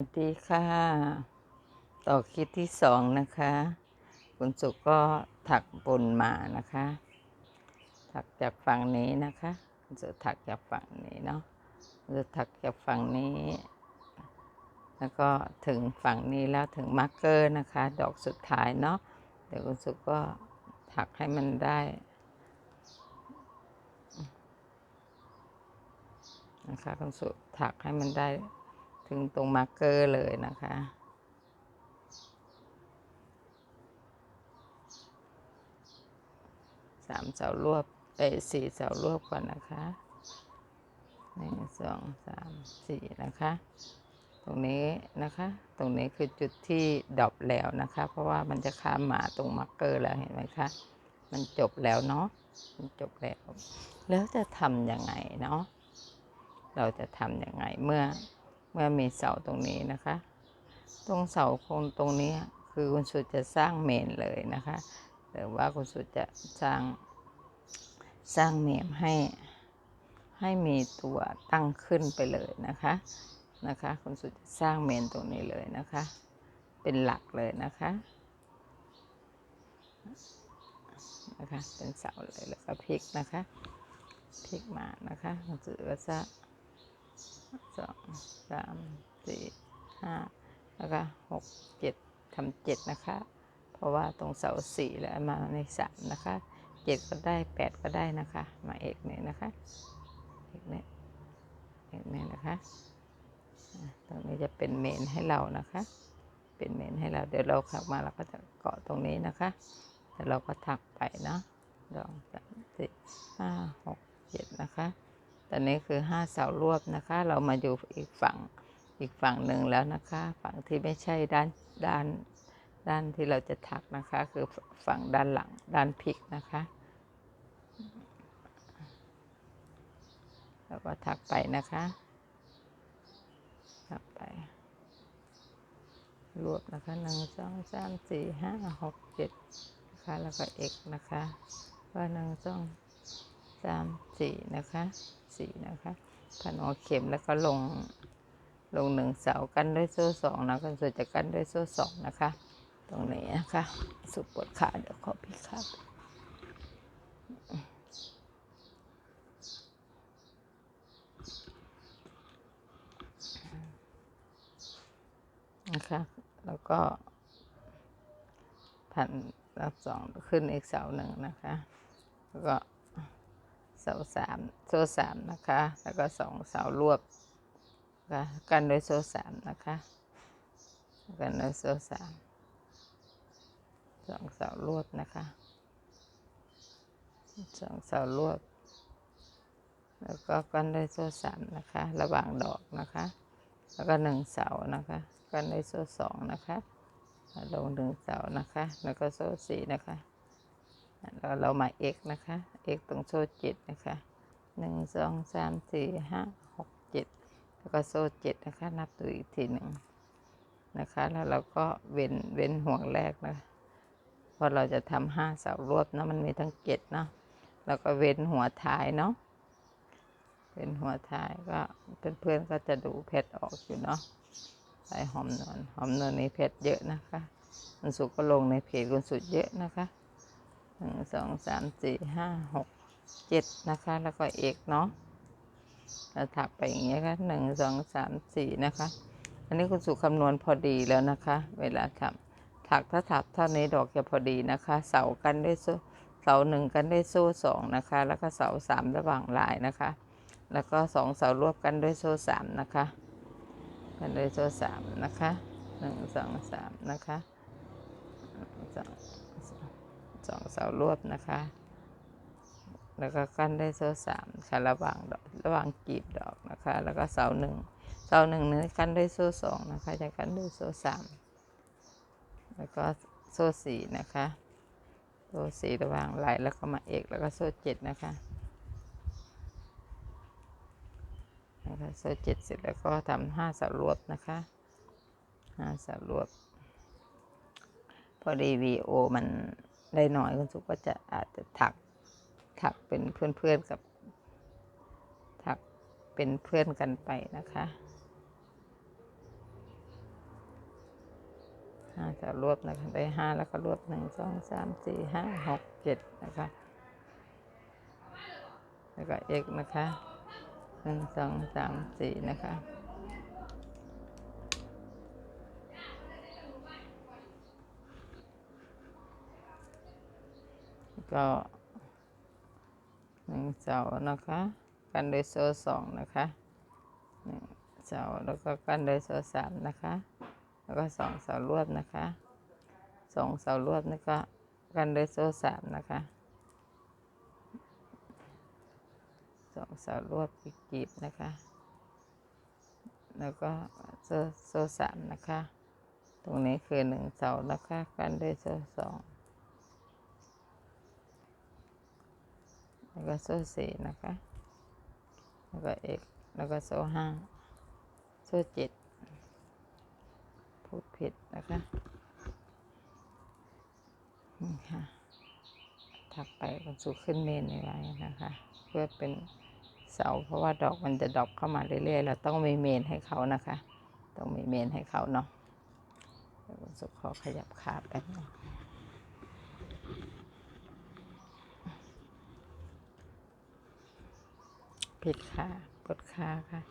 สวัสดีค่ะ ต่อคลิปที่สองนะคะ คุณสุก็ถักบนมานะคะ ถักจากฝั่งนี้นะคะคุณสุถักจากฝั่งนี้เนาะคุณสุถักจากฝั่งนี้ แล้วก็ถึงฝั่งนี้แล้วถึงมาร์กเกอร์นะคะ ดอกสุดท้ายเนาะเดี๋ยวคุณสุก็ถักให้มันได้ นะคะคุณสุถักให้มันได้ ถึงตรงมาร์กเกอร์เลยนะคะ สามเสารวบเอ้สี่เสารวบก่อนนะคะหนึ่งสองสามสี่นะคะ ตรงนี้นะคะ ตรงนี้คือจุดที่ดรอปแล้วนะคะ เพราะว่ามันจะข้ามมาตรงมาร์กเกอร์แล้วเห็นไหมคะ มันจบแล้วเนาะ มันจบแล้ว แล้วจะทำยังไงเนาะ เราจะทำยังไงเมื่อ เมื่อมีเสาตรงนี้นะคะ ตรงเสาโคงตรงนี้คือคุณสุดจะสร้างเมนเลยนะคะ หรือว่าคุณสุดจะสร้างสร้างเมมให้ให้มีตัวตั้งขึ้นไปเลยนะคะนะคะคุณสุดจะสร้างเมนตรงนี้เลยนะคะ เป็นหลักเลยนะคะนะคะเป็นเสาเลยแล้วก็พลิกนะคะพลิกมานะคะคุณสุดก็จะ สองสามสี่ห้าแล้วก็หกเจ็ดทำเจ็ดนะคะ เพราะว่าตรงเสาสี่แล้วมาในสามนะคะเจ็ดก็ได้แปดก็ได้นะคะ มาเอกเนี่ยนะคะเอกเนี่ยเอกเนี่ยนะคะตรงนี้จะเป็นเมนให้เรานะคะ เป็นเมนให้เราเดี๋ยวเราขับมาเราก็จะเกาะตรงนี้นะคะแล้วเราก็ถักไปเนาะสองสามสี่ห้าหกเจ็ดนะคะ ตอนนี้คือห้าเสารวบนะคะ เรามาอยู่อีกฝั่งอีกฝั่งหนึ่งแล้วนะคะ ฝั่งที่ไม่ใช่ด้านด้านด้านที่เราจะถักนะคะ คือฝั่งด้านหลังด้านพลิกนะคะแล้วก็ถักไปนะคะถักไป รวบนะคะหนึ่งสองสามสี่ห้าหกเจ็ดนะคะแล้วก็เอกนะคะว่าหนึ่งสองสามสี่นะคะ สี่นะคะพันหัวเข็มแล้วก็ลงลงหนึ่งเสากันด้วยโซ่สองนะกันส่วนจะกันด้วยโซ่สองนะคะ ตรงนี้นะคะ สุดปวดขาเดี๋ยวขอพี่ครับนะคะ แล้วก็พันรับสองขึ้นอีกเสาหนึ่งนะคะ แล้วก็าสามโซ่สามนะคะ แล้วก็สองเสารวบนะคะกันด้วยโซ่สามนะคะกันด้วยโซ่สามสองเสารวบนะคะสองเสารวบแล้วก็กันด้วยโซ่สามนะคะ ระหว่างดอกนะคะ แล้วก็หนึ่งเสานะคะ กันด้วยโซ่สองนะคะลงหนึ่งเสานะคะ แล้วก็โซ่สี่นะคะ แล้วเรามา x นะคะ x ตรงโซ่เจ็ดนะคะหนึ่งสองสามสี่ห้าหกเจ็ดแล้วก็โซ่เจ็ดนะคะ นับดูอีกทีหนึ่งนะคะ แล้วเราก็เว้นเว้นห่วงแรกนะพราะเราจะทำห้าเสารวบนะมันมีทั้งเจ็ดเนาะแล้วก็เว้นหัวท้ายเนาะเว้นหัวท้ายก็เพื่อนๆก็จะดูเพชรออกอยู่เนาะใส่หอมนวลหอมนวลนี้เพชรเยอะนะคะคุณสุก็ลงในเพจคุณสุดเยอะนะคะ หนึ่งสองสามสี่ห้าหกเจ็ดนะคะ แล้วก็เอกเนาะเราถักไปอย่างเงี้ยค่ะหนึ่งสองสามสี่นะคะ อันนี้คุณสุคำนวณพอดีแล้วนะคะ เวลาทำถักถ้าถักเท่านี้ดอกจะพอดีนะคะ เสากันด้วยโซ่เสาหนึ่งกันด้วยโซ่สองนะคะ แล้วก็เสาสามระหว่างลายนะคะ แล้วก็สองเสารวบกันด้วยโซ่สามนะคะ กันด้วยโซ่สามนะคะหนึ่งสองสามนะคะสองสอง เสารวบนะคะ แล้วก็กั้นด้โซ่สามค่ะระหว่างดอกระหว่างกีบดอกนะคะ แล้วก็เสาหนึ่งเสาหนึ่งนี้กั้นด้วยโซ่สองนะคะจะกั้นด้วยโซ่สามแล้วก็โซ่สี่นะคะโซ่สี่ระหว่างลายแล้วก็มาเอกแล้วก็โซ่เจ็ดนะคะนะคะโซ่เจ็ดเสร็จแล้วก็ทำห้าเสารวบนะคะห้าเสารวบพอดีวีโอมัน ได้น้อยคุณสุก็จะอาจจะถักถักเป็นเพื่อนๆกับถักเป็นเพื่อนกันไปนะคะห้าเสารวบนะคะได้ห้าแล้วก็รวบหนึ่งสองสามสี่ห้าหกเจ็ดนะคะ แล้วก็ x นะคะหนึ่งสองสามสี่นะคะ ก็หนึ่งเสานะคะ กันโดยโซ่สองนะคะหนึ่งเสาแล้วก็กันโดยโซ่สามนะคะ แล้วก็สองเสารวบนะคะสองเสารวบนี่ก็กันโดยโซ่สามนะคะสองเสารวบอีกกีบนะคะ แล้วก็โซ่โซ่สามนะคะ ตรงนี้คือหนึ่งเสานะคะ กันด้วยโซ่สอง แล้วก็โซ่สี่นะคะ แล้วก็เอกแล้วก็โซ่ห้าโซ่เจ็ดพูดผิดนะคะนี่ค่ะถักไปก็สู่ขึ้นเมนไว้นะคะ เพื่อเป็นเสาเพราะว่าดอกมันจะดอกเข้ามาเรื่อยๆ เราต้องมีเมนให้เขานะคะ ต้องมีเมนให้เขาเนาะสุขขอขยับขาแป๊บนึง ผิดขาปวดขาค่ะ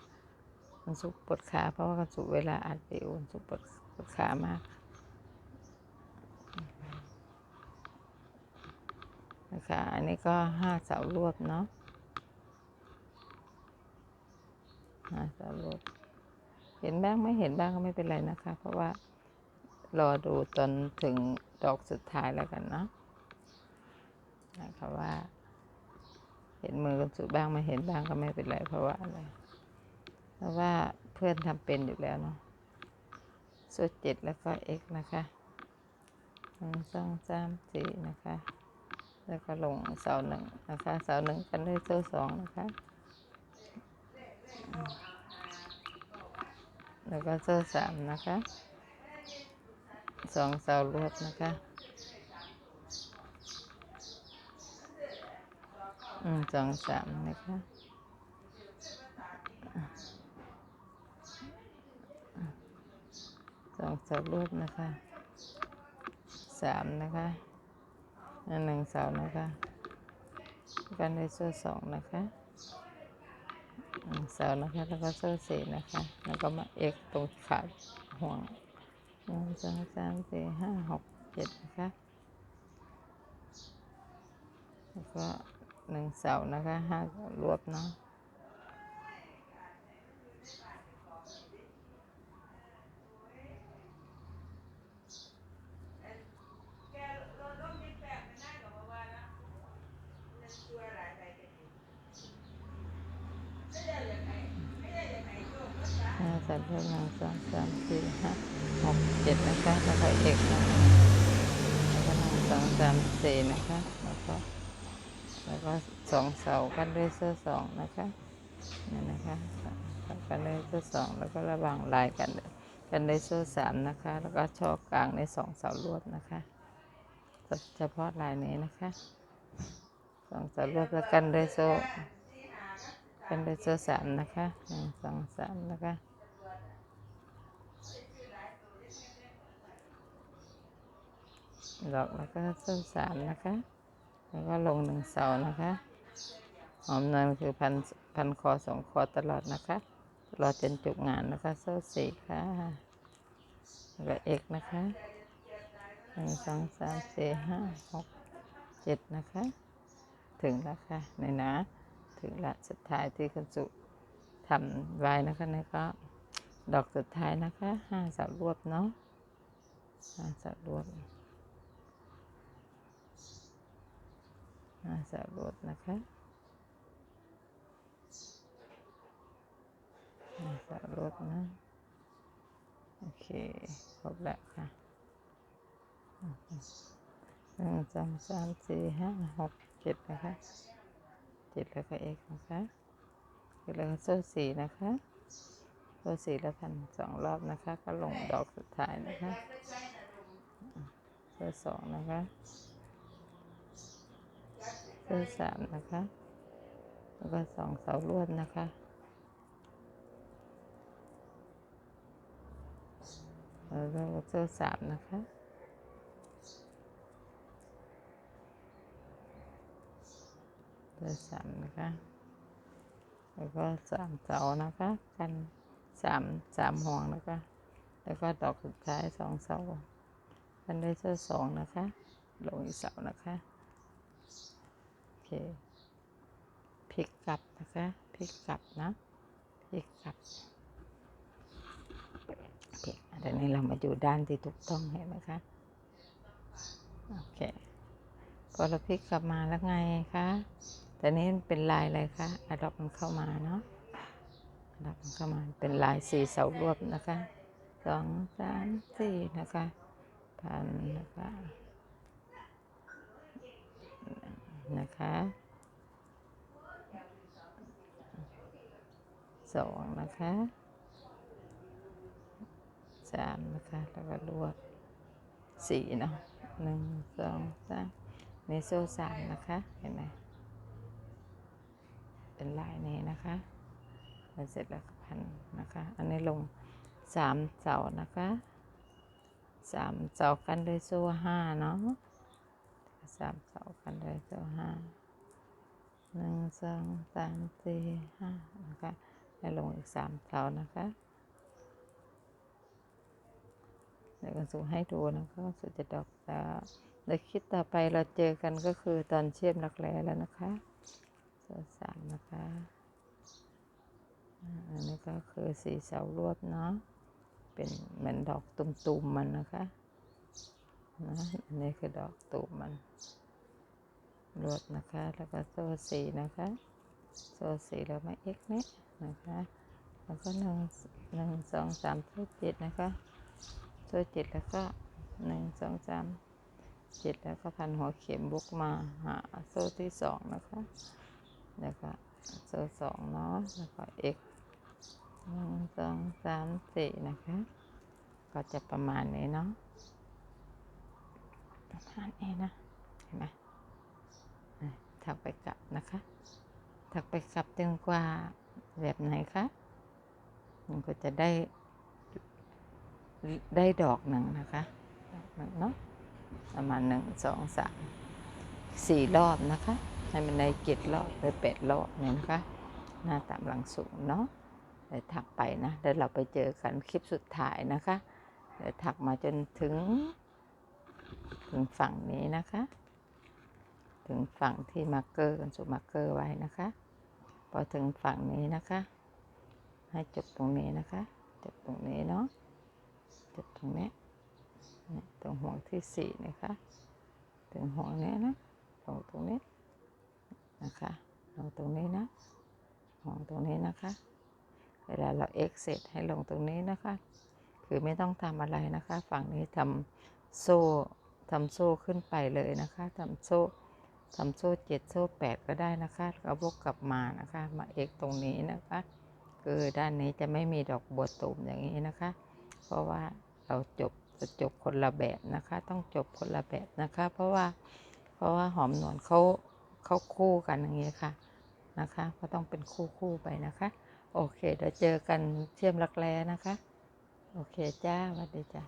มันสุกปวดขาเพราะว่ากันสุกเวลาอัดวิวมันสุกปวดปวดขามากนะคะอันนี้ก็ห้าเสารวบเนาะห้าเสารวบเห็นบ้างไม่เห็นบ้างก็ไม่เป็นไรนะคะ เพราะว่ารอดูจนถึงดอกสุดท้ายแล้วกันเนาะนะคะว่า เห็นมือกันสุบ้างไม่เห็นบ้างก็ไม่เป็นไรเพราะว่าอะไรเพราะว่าเพื่อนทำเป็นอยู่แล้วเนาะสุดเจ็ดแล้วก็เอ็กนะคะหนึ่งสองสามสี่นะคะ แล้วก็ลงเสาหนึ่งนะคะเสาหนึ่งกันด้วยโซ่สองนะคะ แล้วก็โซ่สามนะคะสองเสารวบนะคะ อืมสองสามนะคะสองเสารูปนะคะสามนะคะหนึ่งเสานะคะกันด้วยโซ่สองนะคะหนึ่งเสานะคะแล้วก็โซ่สี่นะคะ แล้วก็มาเอ็กตรงขาห่วงหนึ่งสองสามสี่ห้าหกเจ็ดนะคะแล้วก็ หนึ่งเสานะคะห้ารวบเนาะห้าสามหนึ่งสองสามสี่ห้าหกเจ็ดนะคะแล้วก็เอกนะคะแล้วก็หนึ่งสองสามสี่นะคะแล้วก็ แล้วก็สองเสากันด้วยเสื้อสองนะคะนี่นะคะกันด้วยเสื้อสองแล้วก็ระว่างลายกันกันด้วยเสื้อสามนะคะ แล้วก็ช่อกลางในสองเสารวดนะคะเฉพาะลายนี้นะคะสองเสารวดแล้วกันด้วยโซ่กันด้วยเสื้อสามนะคะหนึ่งสองสามนะคะดอกแล้วก็เสื้อสามนะคะ แล้วก็ลงหนึ่งเสานะคะหอมเนินคือพันพันคอสองคอตลอดนะคะตลอดจนจบงานนะคะโซ่สี่ค่ะแล้วก็เอกนะคะหนึ่งสองสามสี่ห้าหกเจ็ดนะคะ ถึงแล้วค่ะในนะถึงละสุดท้ายที่คุณสุทำไว้นะคะนี่ก็ดอกสุดท้ายนะคะห้าเสารวบเนาะห้าเสารวบ อาสารดนะคะอาสารดนะ โอเค ครบแล้วค่ะหนึ่งสองสามสี่ห้าหกเจ็ดนะคะเจ็ดแล้วก็เอกนะคะแล้วก็โซ่สี่นะคะโซ่สี่แล้วพันสองรอบนะคะ ก็ลงดอกสุดท้ายนะคะโซ่สองนะคะ เส้นสามนะคะ แล้วก็สองเสาลวดนะคะแล้วก็โซ่สามนะคะโซ่สามนะคะ แล้วก็สามเสานะคะกันสามสามห่วงนะคะ แล้วก็ดอกสุดท้ายสองเสากันได้โซ่สองนะคะ ลงอีกเสานะคะ เคพลิกกลับนะคะพลิกกลับนะพลิกกลับโอเคเดี๋ยวนี้เรามาอยู่ด้านที่ถูกต้องเห็นไหมคะโอเคพอเราพลิกกลับมาแล้วไงคะแต่นี้เป็นลายอะไรคะอะดอกมันเข้ามาเนาะอะดอกมันเข้ามาเป็นลายสี่เสารวบนะคะสองสามสี่นะคะพันนะคะ นะคะสองนะคะสามนะคะ แล้วก็รวบสี่เนาะหนึ่งสองสามในโซ่สามนะคะ เห็นไหมเป็นลายนี้นะคะแล้วเสร็จแล้วพันนะคะ อันนี้ลงสามเสานะคะสามเสากันด้วยโซ่ห้าเนาะ สามเสากันด้วยโซ่ห้าหนึ่งสองสามสี่ห้านะคะแล้วลงอีกสามเสานะคะเดี๋ยวกันสูให้ดูนะคะสุดจะดอกแล้วในคลิปต่อไปเราเจอกันก็คือตอนเชื่อมรักแร้แล้วนะคะโซ่สามนะคะอันนี้ก็คือสีเสารวบเนาะเป็นเหมือนดอกตุ่มๆมันนะคะ นะอันนี้คือดอกตุ่มมันรวดนะคะ แล้วก็โซ่สีนะคะ โซ่สีแล้วมาเอ็กเนี้นะคะ แล้วก็หนึ่งหนึ่งสองสามโซ่เจ็ดนะคะโซ่เจ็ดแล้วก็หนึ่งสองสามเจ็ดแล้วก็พันหัวเข็มบุกมาหาโซ่ที่สองนะคะ แล้วก็โซ่สองเนาะ แล้วก็เอ็กหนึ่งสองสามสี่นะคะ ก็จะประมาณนี้เนาะ ประมาณนี้นะเห็นไหมถักไปกลับนะคะ ถักไปกลับจนกว่าแบบไหนคะมันก็จะได้ได้ดอกหนึ่งนะคะดอกหนึ่งเนาะประมาณหนึ่งสองสามสี่รอบนะคะให้มันได้เจ็ดรอบหรือแปดรอบเนี่ยนะคะ หน้าตามหลังสูงเนาะเดี๋ยวถักไปนะเดี๋ยวเราไปเจอกันคลิปสุดท้ายนะคะเดี๋ยวถักมาจนถึง ถึงฝั่งนี้นะคะ ถึงฝั่งที่มาร์เกอร์กันสุมาร์เกอร์ไว้นะคะ พอถึงฝั่งนี้นะคะ ให้จบตรงนี้นะคะ จบตรงนี้เนาะ จบตรงนี้นตรงห่วงที่สี่นะคะ ถึงห่วงนี้นะลงตรงนี้นะคะลงตรงนี้นะห่วงตรงนี้นะคะ เวลาเราเอ็กเซตให้ลงตรงนี้นะคะ คือไม่ต้องทำอะไรนะคะ ฝั่งนี้ทำ โซ่ทำโซ่ขึ้นไปเลยนะคะทำโซ่ทำโซ่เจ็ดโซ่แปดก็ได้นะคะแล้ววกกลับมานะคะ มาเอกตรงนี้นะคะ คือด้านนี้จะไม่มีดอกบัวตูมอย่างนี้นะคะ เพราะว่าเราจบจะจบคนละแบบนะคะ ต้องจบคนละแบบนะคะ เพราะว่าเพราะว่าหอมหนอนเขาเขาคู่กันอย่างนี้ค่ะนะคะ ก็ต้องเป็นคู่คู่ไปนะคะ โอเคเดี๋ยวเจอกันเชื่อมรักแร้นะคะ โอเคจ้าสวัสดีจ้า